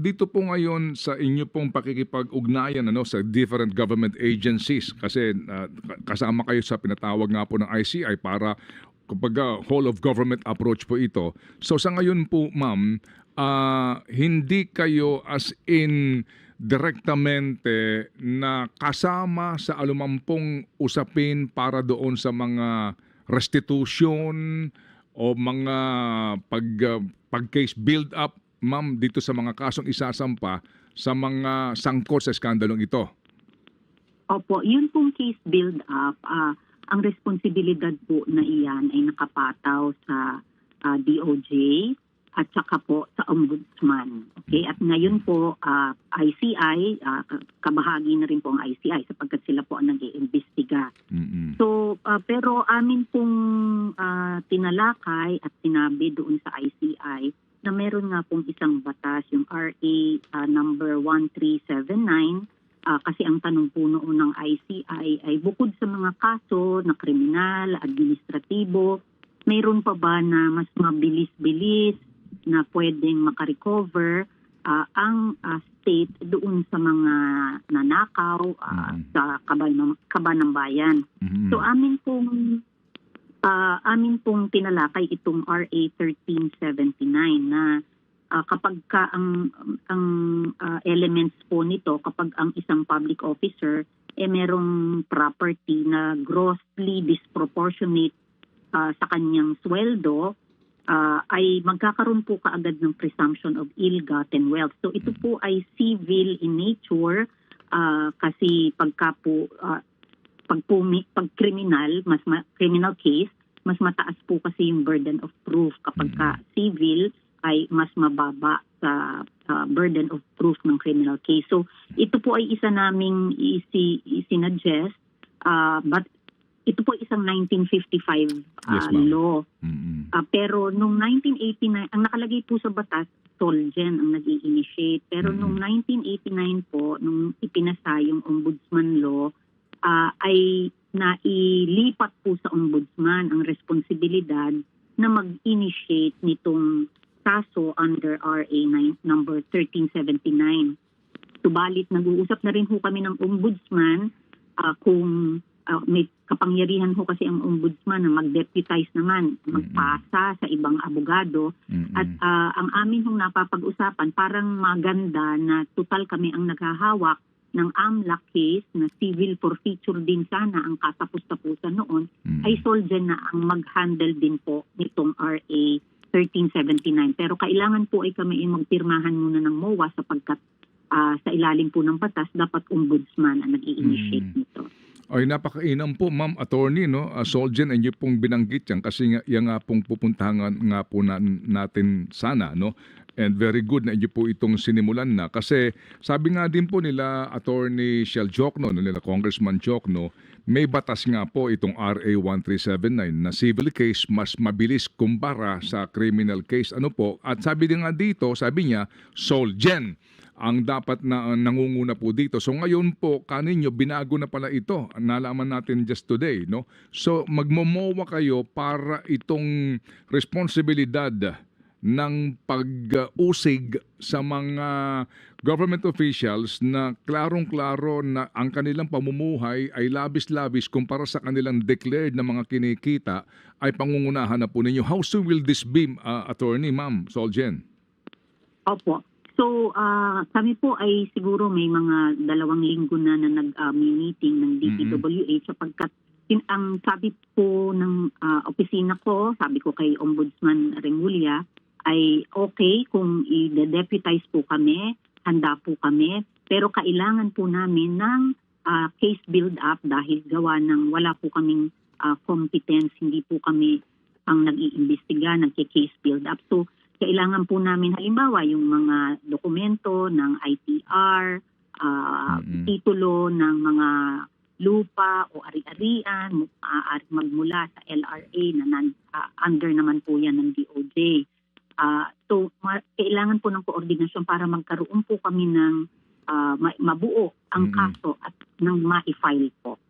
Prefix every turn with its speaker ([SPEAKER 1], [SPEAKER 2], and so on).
[SPEAKER 1] dito po ngayon sa inyo pong pakikipag-ugnayan ano, sa different government agencies, kasi ah, kasama kayo sa pinatawag nga po ng ICI para kumbaga whole of government approach po ito. So sa ngayon po, ma'am, ah, hindi kayo as in direktamente na kasama sa alumampong usapin para doon sa mga restitution o mga pag ah, pag-case build up ma'am dito sa mga kasong isasampa sa mga sangkot sa skandalong ito.
[SPEAKER 2] Opo, yun pong case build-up, ah, ang responsibilidad po na iyan ay nakapataw sa ah, DOJ at saka po sa Ombudsman. Okay? At ngayon po, ah, ICI, ka- kabahagi na rin po ang ICI sapagkat sila po ang nag-iimbestiga.
[SPEAKER 1] Mm-mm.
[SPEAKER 2] So, ah, pero amin pong ah, tinalakay at sinabi doon sa ICI na meron nga pong isang batas, yung RA ah, number 1379, Ah, kasi ang tanong po noon ng ICI ay bukod sa mga kaso na kriminal, administratibo, mayroon pa ba na mas mabilis-bilis na pwedeng makarecover ah, ang ah, state doon sa mga nanakaw ah,
[SPEAKER 1] Mm.
[SPEAKER 2] sa kaban, kaban ng bayan.
[SPEAKER 1] Mhm.
[SPEAKER 2] So amin pong ah, amin pong tinalakay itong RA 1379 na ah, kapag ka ang ang ah, elements po nito kapag ang isang public officer eh merong property na grossly disproportionate ah, sa kanyang sweldo ah, ay magkakaroon po kaagad ng presumption of ill-gotten wealth. So ito po ay civil in nature ah, kasi pagka po ah, pag, pumi, pag criminal, mas ma- criminal case, mas mataas po kasi yung burden of proof. Kapag ka civil, ay mas mababa sa uh, burden of proof ng criminal case. So, ito po ay isa naming isi, isinuggest, uh, but ito po isang 1955 uh,
[SPEAKER 1] Yes, ma'am.
[SPEAKER 2] law.
[SPEAKER 1] Mm-mm.
[SPEAKER 2] Ah, pero nung 1989, ang nakalagay po sa batas, Solgen ang nag initiate Pero
[SPEAKER 1] Mhm.
[SPEAKER 2] nung 1989 po, nung ipinasa yung ombudsman law, ah, ay nailipat po sa ombudsman ang responsibilidad na mag-initiate nitong kaso under RA 9, number 1379. Subalit, nag-uusap na rin ho kami ng ombudsman ah, kung ah, may kapangyarihan ho kasi ang ombudsman na mag-deputize naman, magpasa sa ibang abogado.
[SPEAKER 1] Mm-mm.
[SPEAKER 2] At ah, ang amin hong napapag-usapan, parang maganda na total kami ang naghahawak ng AMLAC case na civil forfeiture din sana ang katapos-tapusan noon,
[SPEAKER 1] Mm-mm.
[SPEAKER 2] ay Solgen na ang mag-handle din po nitong RA 1379. Pero kailangan po ay kami ay magpirmahan muna ng MOA sapagkat ah, sa ilalim po ng batas, dapat ombudsman ang nag-i-initiate
[SPEAKER 1] Mm.
[SPEAKER 2] nito.
[SPEAKER 1] Ay napakainam po ma'am attorney no uh, Solgen inyo pong binanggit yan kasi nga yan nga pong pupuntahan nga po na, natin sana no and very good na inyo po itong sinimulan na kasi sabi nga din po nila attorney Shell Jokno no, nila Congressman Jokno may batas nga po itong RA 1379 na civil case mas mabilis kumpara sa criminal case ano po at sabi din nga dito sabi niya Solgen ang dapat na uh, nangunguna po dito. So ngayon po, kaninyo, binago na pala ito. Nalaman natin just today, no? So magmomowa kayo para itong responsibilidad ng pag-usig sa mga government officials na klarong-klaro na ang kanilang pamumuhay ay labis-labis kumpara sa kanilang declared na mga kinikita ay pangungunahan na po ninyo. How soon will this be, uh, attorney, ma'am, Soljen?
[SPEAKER 2] Opo. So, ah, kami po ay siguro may mga dalawang linggo na na nag-meeting ng DPWH sapagkat in, ang sabi po ng ah, opisina ko, sabi ko kay Ombudsman Remulla, ay okay kung i-deputize po kami, handa po kami, pero kailangan po namin ng ah, case build-up dahil gawa ng wala po kaming ah, competence, hindi po kami ang nag-iimbestiga, nagke-case build-up. So, kailangan po namin halimbawa yung mga dokumento ng ITR, ah,
[SPEAKER 1] Mm-mm.
[SPEAKER 2] titulo ng mga lupa o ari-arian, maaari magmula sa LRA na nan, ah, under naman po yan ng DOJ. Ah, uh, so, ma- kailangan po ng koordinasyon para magkaroon po kami ng uh, ma- mabuo ang kaso at nang ma-file po.